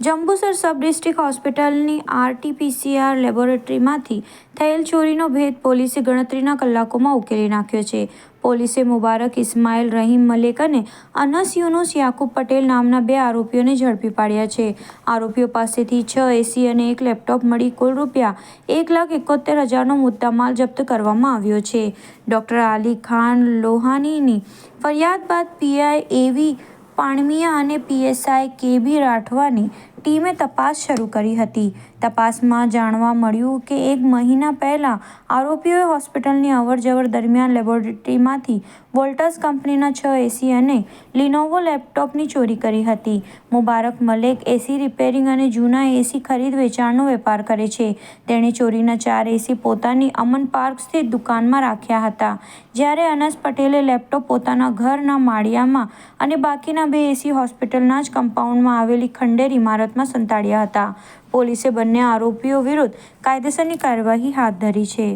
Jambusar sub district હોસ્પિટલની R T P C R લેબોરેટરીમાંથી થયેલ ચોરીનો ભેદ પોલીસે ગણતરીના કલાકોમાં ઉકેલી નાખ્યો છે. પોલીસે મુબારક ઇસ્માઇલ રહીમ મલેક અને અનસ યુનુસ યાકુબ પટેલ નામના બે આરોપીઓને ઝડપી પાડ્યા છે. આરોપીઓ પાસેથી છ એસી અને એક લેપટોપ મળી કુલ રૂપિયા એક લાખ એકોતેર હજારનો મુદ્દામાલ જપ્ત કરવામાં આવ્યો છે. ડૉક્ટર આલી ખાન લોહાનીની ફરિયાદ બાદ પીઆઈ એવી પાણમિયા અને પીએસઆઈ કેબી રાઠવાની ટીમે તપાસ શરૂ કરી હતી. તપાસમાં જાણવા મળ્યું કે એક મહિના પહેલાં આરોપીઓએ હોસ્પિટલની અવરજવર દરમિયાન લેબોરેટરીમાંથી વોલ્ટસ કંપનીના છ એસી અને લિનોવો લેપટોપની ચોરી કરી હતી. મુબારક મલેક એસી રિપેરિંગ અને જૂના એસી ખરીદ વેચાણનો વેપાર કરે છે. તેણે ચોરીના ચાર એસી પોતાની અમન પાર્ક સ્થિત દુકાનમાં રાખ્યા હતા. જ્યારે અનસ પટેલે લેપટોપ પોતાના ઘરના માળિયામાં અને બાકીના બે એસી હોસ્પિટલના જ કમ્પાઉન્ડમાં આવેલી ખંડેર ઇમારતમાં સંતાડ્યા હતા. પોલીસે બંને આરોપીઓ વિરુદ્ધ કાયદેસરની કાર્યવાહી હાથ ધરી છે.